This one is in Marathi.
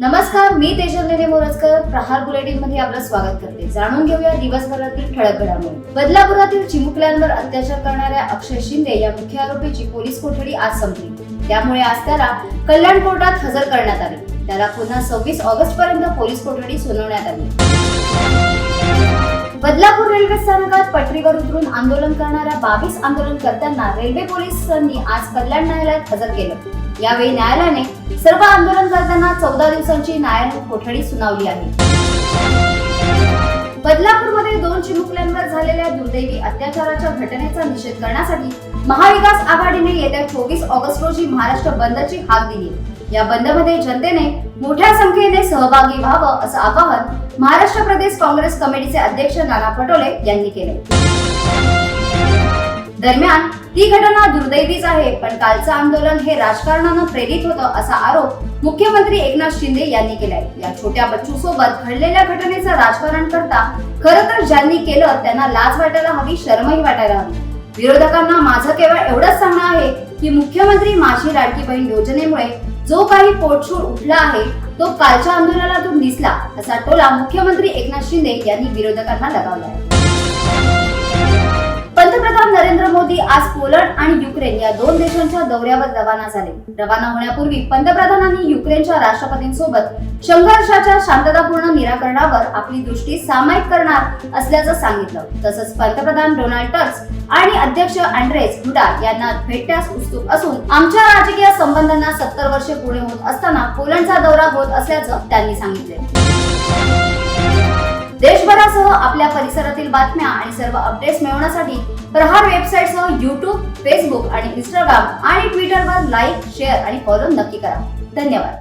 नमस्कार मी तेजल मोरजकर. प्रहार बुलेटिनमध्ये आपलं स्वागत करते. जाणून घेऊया दिवसभरातील ठळक घडामोडी बदलापुरातील चिमुकल्यांवर अत्याचार करणाऱ्या अक्षय शिंदे या मुख्य आरोपीची पोलीस कोठडी आज संपली. त्यामुळे आज त्याला कल्याण कोर्टात हजर करण्यात आले. त्याला पुन्हा सव्वीस ऑगस्ट पर्यंत पोलीस कोठडी सुनावण्यात आली. बदलापूर रेल्वे स्थानकात पटरीवर उतरून आंदोलन करणाऱ्या बावीस आंदोलनकर्त्यांना रेल्वे पोलिसांनी आज कल्याण न्यायालयात हजर केलं. यावेळी न्यायालयाने सर्व आंदोलनकर्त्यांना चौदा दिवसांची न्यायालयीन कोठडी सुनावली आहे. बदलापूरमध्ये दोन चिमुकल्यांवर झालेल्या दुर्दैवी अत्याचाराच्या घटनेचा निषेध करण्यासाठी महाविकास आघाडीने येत्या चोवीस ऑगस्ट रोजी महाराष्ट्र बंदची हाक दिली. या बंदमध्ये जनतेने मोठ्या संख्येने सहभागी व्हावं असं आवाहन महाराष्ट्र प्रदेश काँग्रेस कमिटीचे अध्यक्ष नाना पटोले यांनी केले. दरम्यान ही घटना दुर्दैवीच आहे पण कालचं आंदोलन हे राजकारणानं प्रेरित होतं असा आरोप मुख्यमंत्री एकनाथ शिंदे यांनी केलाय. या छोट्या बच्चू सोबत घडलेल्या घटनेचं राजकारण करता खरं तर ज्यांनी केलं त्यांना लाज वाटायला हवी शरमही वाटायला हवी. विरोधकांना माझं केवळ एवढंच सांगणं आहे की मुख्यमंत्री माझी लाडकी बहीण योजनेमुळे जो काही पोटशूळ उठला आहे तो कालच्या आंदोलनातून दिसला असा टोला मुख्यमंत्री एकनाथ शिंदे यांनी विरोधकांना लगावलाय. आहे मोदी आज पोलंड आणि युक्रेन या दोन देशांच्या दौऱ्यावर रवाना झाले. रवाना होण्यापूर्वी पंतप्रधानांनी युक्रेनच्या राष्ट्रपतींसोबत संघर्षाच्या शांततापूर्ण निराकरणावर आपली दृष्टी सामायिक करणार असल्याचं सांगितलं. तसंच पंतप्रधान डोनाल्ड टस्क आणि अध्यक्ष अँड्रेस हुडा यांना भेटण्यास उत्सुक असून आमच्या राजकीय संबंधांना सत्तर वर्षे पूर्ण होत असताना पोलंडचा दौरा होत असल्याचं त्यांनी सांगितले. यासह आपल्या परिसरातील बातम्या आणि सर्व अपडेट्स मिळवण्यासाठी प्रहार वेबसाईटसह युट्यूब फेसबुक आणि इंस्टाग्राम आणि ट्विटरवर लाईक शेअर आणि फॉलो नक्की करा. धन्यवाद.